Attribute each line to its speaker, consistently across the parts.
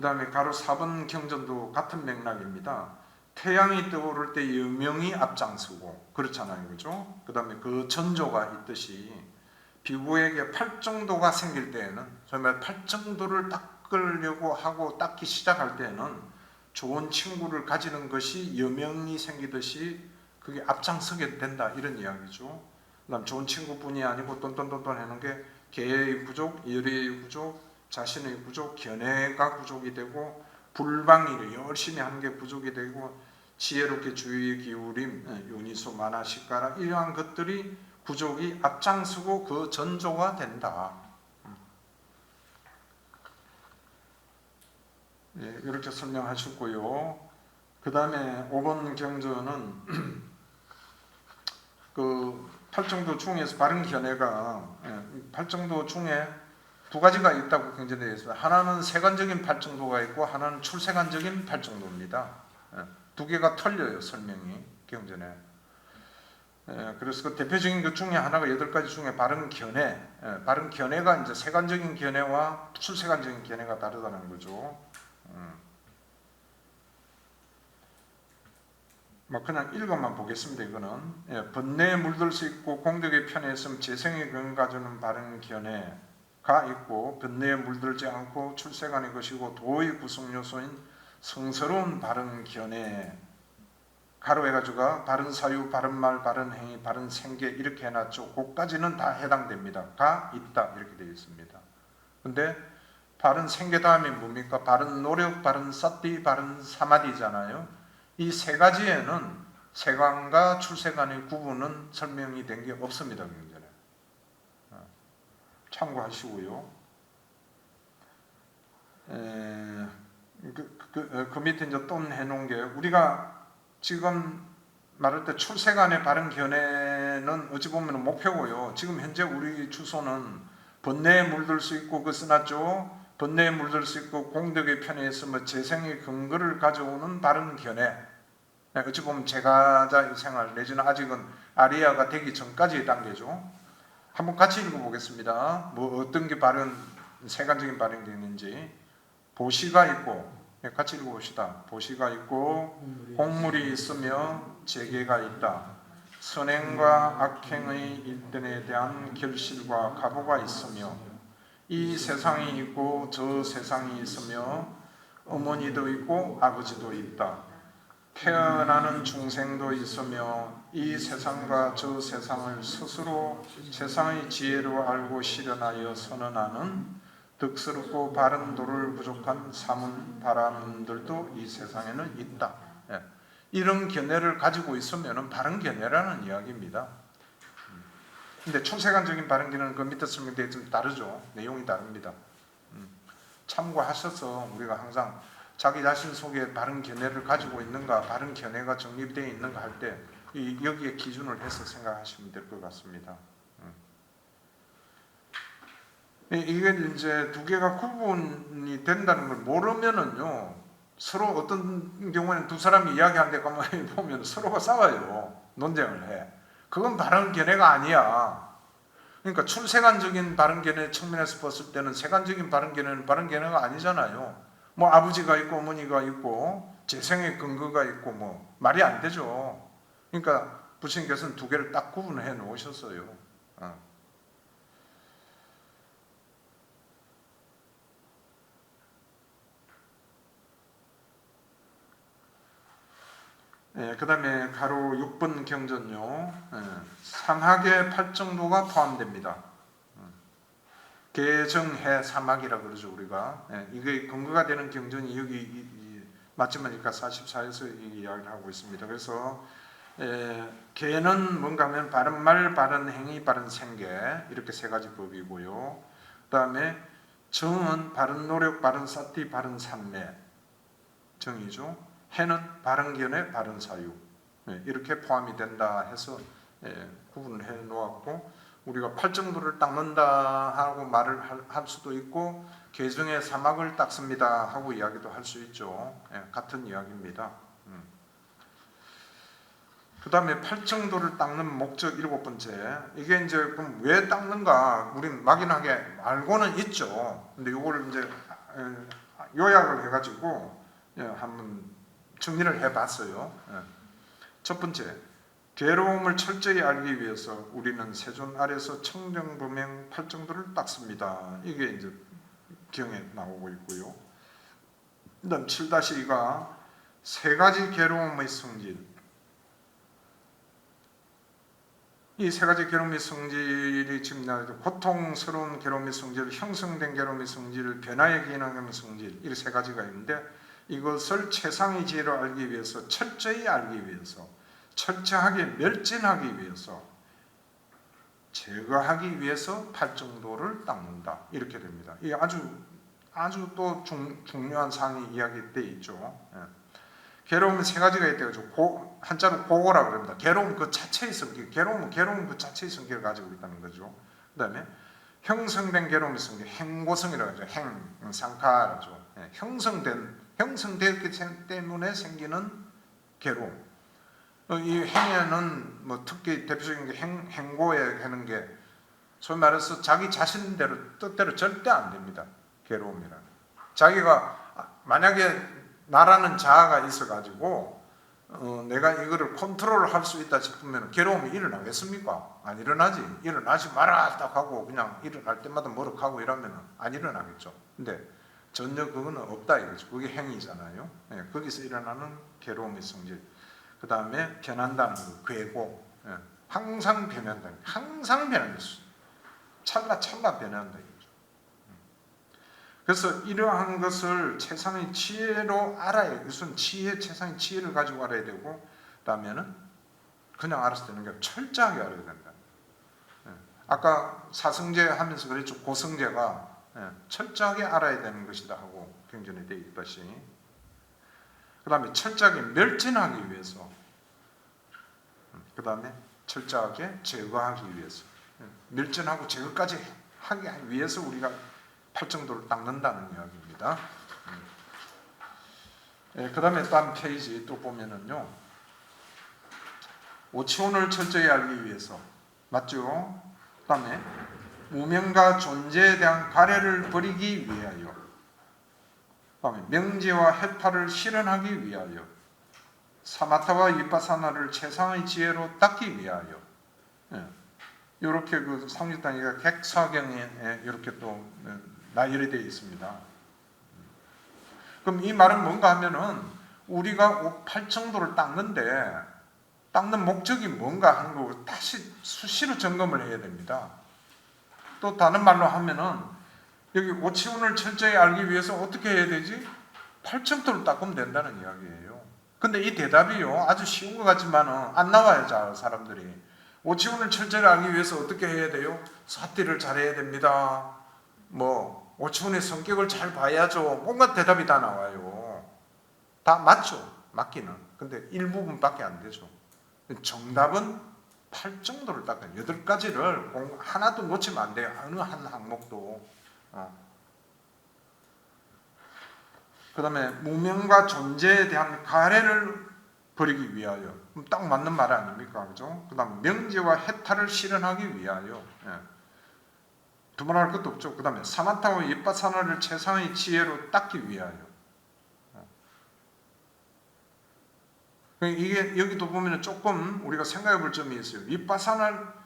Speaker 1: 그 다음에 가로 4번 경전도 같은 맥락입니다. 태양이 떠오를 때 여명이 앞장서고 그렇잖아요, 그죠? 그 다음에 그 전조가 있듯이 비구에게 팔정도가 생길 때에는 정말 팔정도를 닦으려고 하고 닦기 시작할 때에는 좋은 친구를 가지는 것이 여명이 생기듯이 그게 앞장서게 된다 이런 이야기죠. 그다음 좋은 친구뿐이 아니고 똔똔똔똔 하는 게 개의 부족, 열의 부족, 자신의 부족, 견해가 부족이 되고 불방일을 열심히 하는 게 부족이 되고 지혜롭게 주의 기울임, 예, 요니소 마나 시가라 이러한 것들이 부족이 앞장서고 그 전조가 된다. 예, 이렇게 설명하셨고요. 그 다음에 5번 경전은 그 팔정도 중에서 바른 견해가 예, 팔정도 중에 두 가지가 있다고 경전되어 있습니다. 하나는 세관적인 팔정도가 있고 하나는 출세관적인 팔정도입니다. 예, 두 개가 틀려요 설명이 경전에. 예, 그래서 그 대표적인 것 중에 하나가 여덟 가지 중에 바른 견해, 예, 바른 견해가 이제 세관적인 견해와 출세관적인 견해가 다르다는 거죠. 음. 뭐 그냥 읽어만 보겠습니다. 이거는 예, 번뇌에 물들 수 있고 공덕의 편에 있으면 재생의 근 가주는 바른 견해 가 있고 번뇌에 물들지 않고 출세관의 것이고 도의 구성 요소인 성스러운 바른 견해 가로 해 가지고가 바른 사유, 바른 말, 바른 행위, 바른 생계 이렇게 해놨죠. 그까지는 다 해당됩니다. 가 있다 이렇게 되어 있습니다. 근데 바른 생계 다음에 뭡니까? 바른 노력, 바른 사띠, 바른 사마디잖아요. 이 세 가지에는 세관과 출세관의 구분은 설명이 된 게 없습니다. 어, 참고하시고요. 에, 그, 그, 그, 그 밑에 이제 또 해놓은 게 우리가 지금 말할 때 출세관의 바른 견해는 어찌 보면 목표고요. 지금 현재 우리 주소는 번뇌에 물들 수 있고 그 써놨죠. 번뇌에 물들 수 있고 공덕의 편에 있으면 재생의 근거를 가져오는 바른 견해. 네, 어찌 보면 제가자 생활 내지는 아직은 아리아가 되기 전까지의 단계죠. 한번 같이 읽어보겠습니다. 뭐 어떤 게 세관적인 바른 게 있는지 보시가 있고 네, 같이 읽어봅시다. 보시가 있고 홍물이 있으며 재계가 있다. 선행과 악행의 일들에 대한 결실과 각오가 있으며 이 세상이 있고 저 세상이 있으며 어머니도 있고 아버지도 있다. 태어나는 중생도 있으며 이 세상과 저 세상을 스스로 세상의 지혜로 알고 실현하여 선언하는 득스럽고 바른 도를 부족한 사문 바람들도 이 세상에는 있다. 예. 이런 견해를 가지고 있으면 바른 견해라는 이야기입니다. 근데 초세관적인 바른 견해는 그 밑에 설명되어 좀 다르죠. 내용이 다릅니다. 음. 참고하셔서 우리가 항상 자기 자신 속에 바른 견해를 가지고 있는가, 바른 견해가 정립되어 있는가 할 때 여기에 기준을 해서 생각하시면 될 것 같습니다. 음. 이게 이제 두 개가 구분이 된다는 걸 모르면은요 서로 어떤 경우에는 두 사람이 이야기하는데 가만히 보면 서로가 싸워요 논쟁을 해 그건 바른 견해가 아니야 그러니까 출세관적인 바른 견해 측면에서 봤을 때는 세관적인 바른 견해는 바른 견해가 아니잖아요 뭐 아버지가 있고 어머니가 있고 재생의 근거가 있고 뭐 말이 안 되죠. 그러니까 부처님께서는 두 개를 딱 구분해 놓으셨어요. 어. 예, 그 다음에 가로 6번 경전요. 예, 삼학의 팔정도가 포함됩니다. 개정해 사막이라 그러죠 우리가 예, 이게 근거가 되는 경전이 여기 맞지마니까 44에서 이야기를 하고 있습니다. 그래서 에, 개는 뭔가 하면 바른 말, 바른 행위, 바른 생계 이렇게 세 가지 법이고요. 그다음에 정은 바른 노력, 바른 사티, 바른 산매 정이죠. 해는 바른 견해, 바른 사유 예, 이렇게 포함이 된다 해서 예, 구분을 해 놓았고 우리가 팔정도를 닦는다 하고 말을 할 수도 있고 개정의 사막을 닦습니다 하고 이야기도 할 수 있죠. 예, 같은 이야기입니다. 음. 그 다음에 팔정도를 닦는 목적 일곱 번째 이게 이제 그럼 왜 닦는가 우린 막연하게 알고는 있죠. 근데 이걸 이제 요약을 해가지고 예, 한번 정리를 해봤어요. 예. 첫 번째, 괴로움을 철저히 알기 위해서 우리는 세존 아래서 청정범행 팔정도를 닦습니다. 이게 이제 경에 나오고 있고요. 그다음 7-2가 세 가지 괴로움의 성질. 이 세 가지 괴로움의 성질이 지금. 고통스러운 괴로움의 성질, 형성된 괴로움의 성질, 변화에 기인하는 성질 이 세 가지가 있는데 이것을 최상의 지혜로 알기 위해서 철저히 알기 위해서 철저하게 멸진하기 위해서 제거하기 위해서 팔정도를 닦는다 이렇게 됩니다. 이 아주 아주 또 중, 중요한 사항이 이야기돼 있죠. 예. 괴로움은 세 가지가 고, 한자로 고고라 그럽니다. 괴로움 그 자체의 성격, 괴로움은 괴로움 그 자체의 성격을 가지고 있다는 거죠. 그다음에 형성된 괴로움의 성격, 행고성이라고 하죠. 행, 상카라죠. 예, 형성된 형성되었기 때문에 생기는 괴로움. 어, 이 행에는 뭐 특히 대표적인 게 행, 행고에 하는 게 소위 말해서 자기 자신대로 뜻대로 절대 안 됩니다. 괴로움이라. 자기가 아, 만약에 나라는 자아가 있어가지고 어, 내가 이거를 컨트롤을 할수 있다 싶으면 괴로움이 일어나겠습니까? 안 일어나지. 일어나지 마라 딱 하고 그냥 일어날 때마다 뭐럭하고 이러면 안 일어나겠죠. 근데 전혀 그거는 없다 이거죠. 그게 행위잖아요. 예, 거기서 일어나는 괴로움의 성질. 그 다음에 변한다는 거, 괴고. 예, 항상 변한다. 항상 변한다. 찰나 찰나 변한다 이거죠. 음. 그래서 이러한 것을 최상의 지혜로 알아야 우선 지혜, 최상의 지혜를 가지고 알아야 되고 그다음에는 그냥 알아서 되는 게 철저하게 알아야 된다. 예, 아까 사성제 하면서 그랬죠. 고성제가 예, 철저하게 알아야 되는 것이다 하고 경전에 되어 있듯이 그 다음에 철저하게 멸진하기 위해서 그 다음에 철저하게 제거하기 위해서 예, 멸진하고 제거까지 하기 위해서 우리가 팔정도를 닦는다는 이야기입니다. 그 다음에 딴 페이지 또 보면은요 오치온을 철저히 알기 위해서 맞죠? 그 다음에 무명과 존재에 대한 가래를 버리기 위하여 명제와 해탈을 실현하기 위하여 사마타와 이파사나를 최상의 지혜로 닦기 위하여 예. 이렇게 그 상주단위가 객사경에 이렇게 또 예, 나열이 되어 있습니다. 그럼 이 말은 뭔가 하면은 우리가 팔정도를 닦는데 닦는 목적이 뭔가 하는 거 다시 수시로 점검을 해야 됩니다. 또 다른 말로 하면은 여기 오치훈을 철저히 알기 위해서 어떻게 해야 되지? 팔정도를 닦으면 된다는 이야기예요. 근데 이 대답이요 아주 쉬운 것 같지만은 안 나와요 잘 사람들이. 오치훈을 철저히 알기 위해서 어떻게 해야 돼요? 사띠를 잘해야 됩니다. 뭐 오치훈의 성격을 잘 봐야죠. 뭔가 대답이 다 나와요. 다 맞죠. 맞기는. 근데 일부분밖에 안 되죠. 정답은 팔 정도를 닦아요. 여덟 가지를 공- 하나도 놓치면 안 돼요. 어느 한 항목도. 어. 그 다음에 무명과 존재에 대한 가래를 버리기 위하여. 딱 맞는 말 아닙니까? 그죠? 그 다음 명제와 해탈을 실현하기 위하여. 예. 두말할 것도 없죠. 그 다음에 사마타와 이빠사나를 최상의 지혜로 닦기 위하여. 이게 여기도 보면 조금 우리가 생각해 볼 점이 있어요. 윗바사날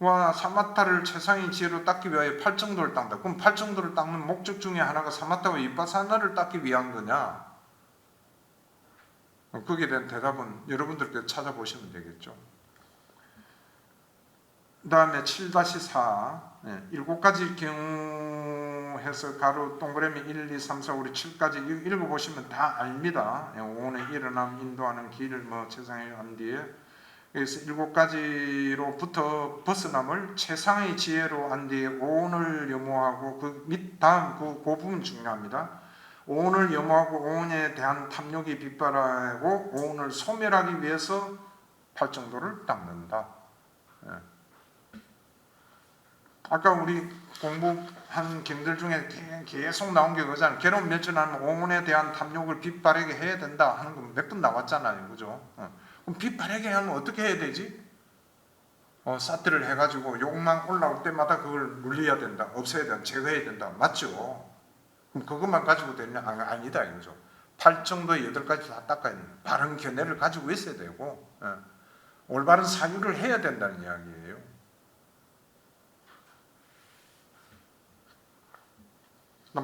Speaker 1: 과 사마타를 최상의 지혜로 닦기 위하여 팔정도를 닦는다. 그럼 팔정도를 닦는 목적 중에 하나가 사마타와 윗바사날을 닦기 위한 거냐? 거기에 대한 대답은 여러분들께 찾아보시면 되겠죠. 그 다음에 7-4 네, 일곱 가지 경우해서 가로 동그라미 1, 2, 3, 4, 5, 6, 7까지 읽어보시면 다 압니다. 예, 오온의 일어남, 인도하는 길, 뭐 세상의 한 뒤에 그래서 일곱 가지로부터 벗어남을 최상의 지혜로 한 뒤에 오온을 염호하고 그 밑 다음 그, 그 부분 중요합니다. 오온을 염호하고 오온에 대한 탐욕이 빗발하고 오온을 소멸하기 위해서 팔정도를 닦는다. 예. 아까 우리 공부한 경들 중에 계속 나온 게 그거잖아요. 괴로움 멸진하는 오문에 대한 탐욕을 빗바르게 해야 된다 하는 거몇번 나왔잖아요. 그죠? 어. 그럼 빗바르게 하면 어떻게 해야 되지? 어, 사트를 해가지고 욕망 올라올 때마다 그걸 물려야 된다. 없애야 된다. 제거해야 된다. 맞죠? 그럼 그것만 가지고 되냐? 아, 아니다 이거죠. 팔 정도 여덟 가지 다 닦아야 돼요. 바른 견해를 가지고 있어야 되고 예. 올바른 사유를 해야 된다는 이야기예요.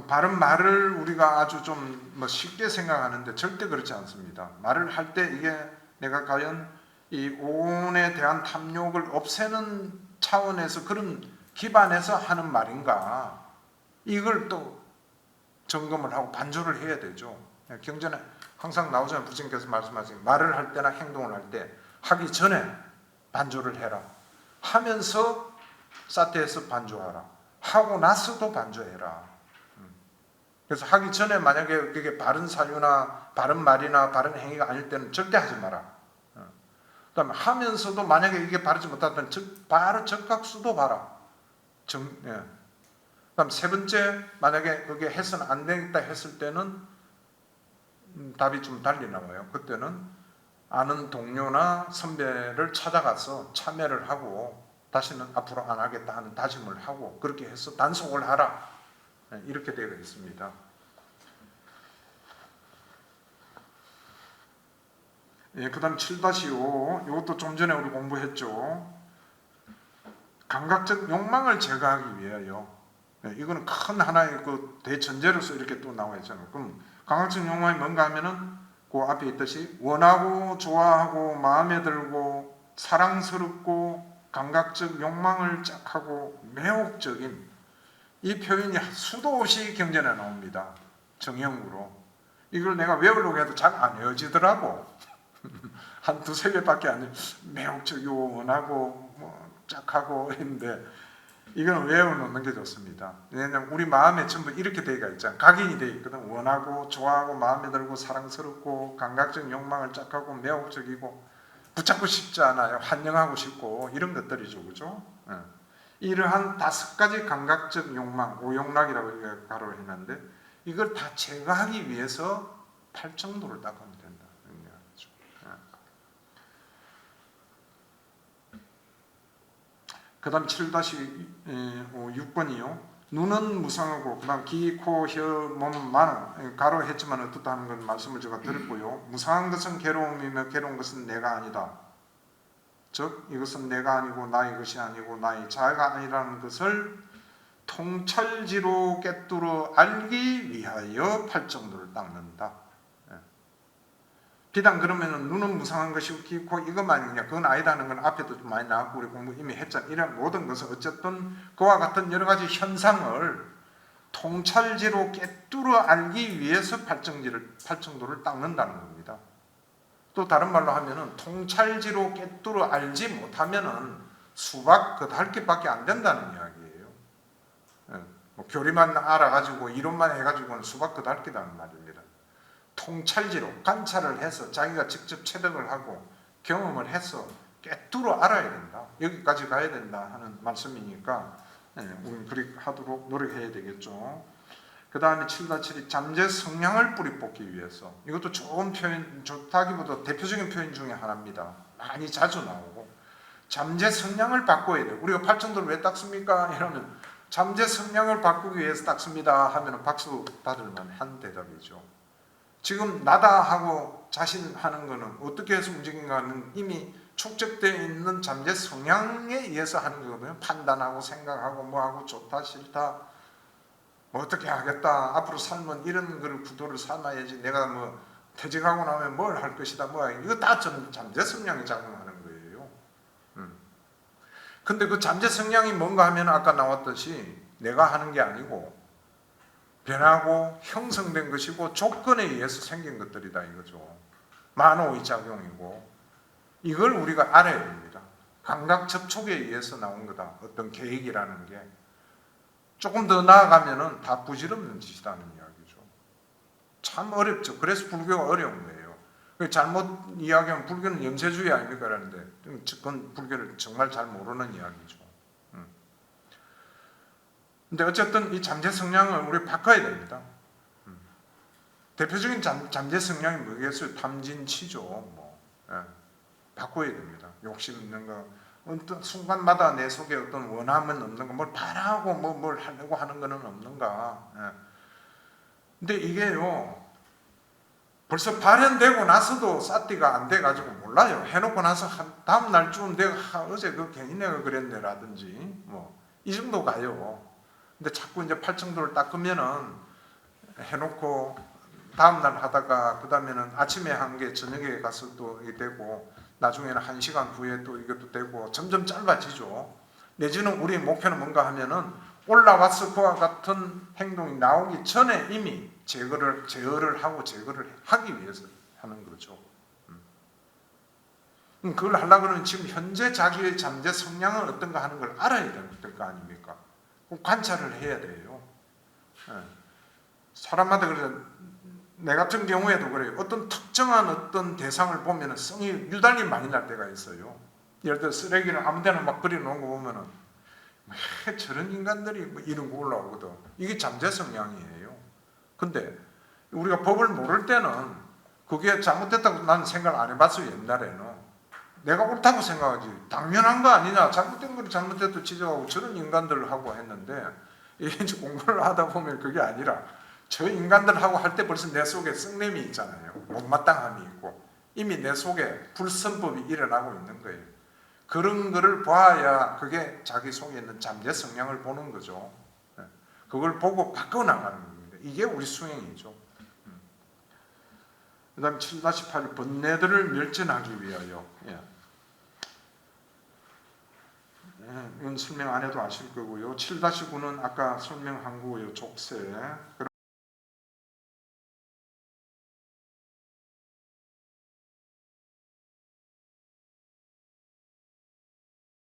Speaker 1: 바른 말을 우리가 아주 좀 뭐 쉽게 생각하는데 절대 그렇지 않습니다. 말을 할 때 이게 내가 과연 이 오온에 대한 탐욕을 없애는 차원에서 그런 기반에서 하는 말인가 이걸 또 점검을 하고 반조를 해야 되죠. 경전에 항상 나오잖아요. 부처님께서 말씀하신 말을 할 때나 행동을 할 때 하기 전에 반조를 해라. 하면서 사태에서 반조하라. 하고 나서도 반조해라. 그래서 하기 전에 만약에 그게 바른 사유나 바른 말이나 바른 행위가 아닐 때는 절대 하지 마라. 어. 그다음에 하면서도 만약에 이게 바르지 못하면 즉 바로 적각수도 봐라. 정, 예. 그다음 세 번째 만약에 그게 해서는 안 되겠다 했을 때는 음, 답이 좀 달리 나와요. 그때는 아는 동료나 선배를 찾아가서 참여를 하고 다시는 앞으로 안 하겠다 하는 다짐을 하고 그렇게 해서 단속을 하라. 네, 이렇게 되어 있습니다. 예, 그 다음 7-5 이것도 좀 전에 우리 공부했죠. 감각적 욕망을 제거하기 위하여 예, 이거는 큰 하나의 그 대전제로서 이렇게 또 나와 있잖아요. 그럼 감각적 욕망이 뭔가 하면은 그 앞에 있듯이 원하고 좋아하고 마음에 들고 사랑스럽고 감각적 욕망을 짝하고 매혹적인 이 표현이 수도 없이 경전에 나옵니다. 정형으로. 이걸 내가 외우려고 해도 잘 안 외워지더라고. 한 두세 개밖에 안 돼. 매혹적이고 원하고 뭐 짝하고 했는데 이건 외워놓는 게 좋습니다. 왜냐하면 우리 마음에 전부 이렇게 되어 있잖아. 각인이 되어 있거든. 원하고 좋아하고 마음에 들고 사랑스럽고 감각적 욕망을 짝하고 매혹적이고 붙잡고 싶지 않아요. 환영하고 싶고 이런 것들이죠. 그죠? 예. 이러한 다섯 가지 감각적 욕망, 오욕락이라고 가로를 했는데 이걸 다 제거하기 위해서 팔정도를 닦으면 된다. 그 다음 7-6번이요. 눈은 무상하고 그 다음 귀, 코, 혀, 몸, 만 가로 했지만 어떻다는 건 말씀을 제가 드렸고요. 무상한 것은 괴로움이며 괴로운 것은 내가 아니다. 즉 이것은 내가 아니고 나의 것이 아니고 나의 자아가 아니라는 것을 통찰지로 깨뚫어 알기 위하여 팔정도를 닦는다. 예. 비단 그러면은 눈은 무상한 것이고 귀고 이것만이냐 그건 아니다는 건 앞에도 좀 많이 나왔고 우리 공부 이미 했잖아. 이런 모든 것은 어쨌든 그와 같은 여러 가지 현상을 통찰지로 깨뚫어 알기 위해서 팔정지를 팔정도를 닦는다는 겁니다. 또 다른 말로 하면은 통찰지로 깨뚫어 알지 못하면은 수박 그할 개밖에 안 된다는 이야기예요. 예, 뭐 교리만 알아가지고 이론만 해가지고는 수박 그할 개다는 말입니다. 통찰지로 관찰을 해서 자기가 직접 체득을 하고 경험을 해서 깨뚫어 알아야 된다. 여기까지 가야 된다 하는 말씀이니까 예, 우리는 그렇게 하도록 노력해야 되겠죠. 그 다음에 7-7이 잠재 성향을 뿌리 뽑기 위해서 이것도 좋은 표현, 좋다기보다 대표적인 표현 중에 하나입니다. 많이 자주 나오고 잠재 성향을 바꿔야 돼요. 우리가 팔정도를 왜 닦습니까? 이러면 잠재 성향을 바꾸기 위해서 닦습니다 하면 박수 받을 만한 대답이죠. 지금 나다 하고 자신하는 것은 어떻게 해서 움직인가는 이미 축적되어 있는 잠재 성향에 의해서 하는 거거든요. 판단하고 생각하고 뭐하고 좋다 싫다 뭐 어떻게 하겠다. 앞으로 살면 이런 걸 구도를 삼아야지. 내가 뭐 퇴직하고 나면 뭘 할 것이다. 뭐 이거 다 잠재 성향이 작용하는 거예요. 음. 근데 그 잠재 성향이 뭔가 하면 아까 나왔듯이 내가 하는 게 아니고 변하고 형성된 것이고 조건에 의해서 생긴 것들이다 이거죠. 만호의 작용이고 이걸 우리가 알아야 됩니다. 감각 접촉에 의해서 나온 거다. 어떤 계획이라는 게. 조금 더 나아가면은 다 부질없는 짓이라는 이야기죠. 참 어렵죠. 그래서 불교가 어려운 거예요. 그 잘못 이야기하면 불교는 염세주의 아닙니까? 라는데 그건 불교를 정말 잘 모르는 이야기죠. 음. 근데 어쨌든 이 잠재 성향을 우리 바꿔야 됩니다. 음. 대표적인 잠, 잠재 성향이 뭐겠어요? 탐진치죠. 뭐. 예. 바꿔야 됩니다. 욕심 있는 거, 어떤 순간마다 내 속에 어떤 원함은 없는가, 뭘 바라고 뭐 뭘 하려고 하는 것은 없는가. 예. 근데 이게요. 벌써 발현되고 나서도 싸띠가 안 돼가지고 몰라요. 해놓고 나서 한 다음 날쯤 내가 하, 어제 그 괜히 내가 그랬네라든지 뭐 이 정도 가요. 근데 자꾸 이제 팔정도를 닦으면은 해놓고 다음 날 하다가 그 다음에는 아침에 한 게 저녁에 가서 또 이게 되고 나중에는 한 시간 후에 또 이것도 되고 점점 짧아지죠. 내지는 우리 목표는 뭔가 하면은 올라와서 그와 같은 행동이 나오기 전에 이미 제거를 제어를 하고 제거를 하기 위해서 하는 거죠. 음. 음, 그걸 하려 그러면 지금 현재 자기의 잠재 성향은 어떤가 하는 걸 알아야 될 거 아닙니까? 관찰을 해야 돼요. 예. 사람마다 그래 내 같은 경우에도 그래요. 어떤 특정한 어떤 대상을 보면은 성이 유달리 많이 날 때가 있어요. 예를 들어 쓰레기를 아무데나 막 버려놓은 거 보면은 왜 저런 인간들이 뭐 이런 거 올라오거든. 이게 잠재 성향이에요. 근데 우리가 법을 모를 때는 그게 잘못됐다고 나는 생각을 안 해봤어요. 옛날에는. 내가 옳다고 생각하지. 당연한 거 아니냐. 잘못된 거를 잘못됐다고 지적하고 저런 인간들하고 했는데 이제 공부를 하다 보면 그게 아니라 저 인간들하고 할 때 벌써 내 속에 썩냄이 있잖아요. 못마땅함이 있고 이미 내 속에 불선법이 일어나고 있는 거예요. 그런 거를 봐야 그게 자기 속에 있는 잠재 성향을 보는 거죠. 예. 그걸 보고 바꿔나가는 겁니다. 이게 우리 수행이죠. 그 다음 7-8 번뇌들을 멸전하기 위하여 예. 예, 이건 설명 안 해도 아실 거고요. 7-9는 아까 설명한 거고요. 족쇄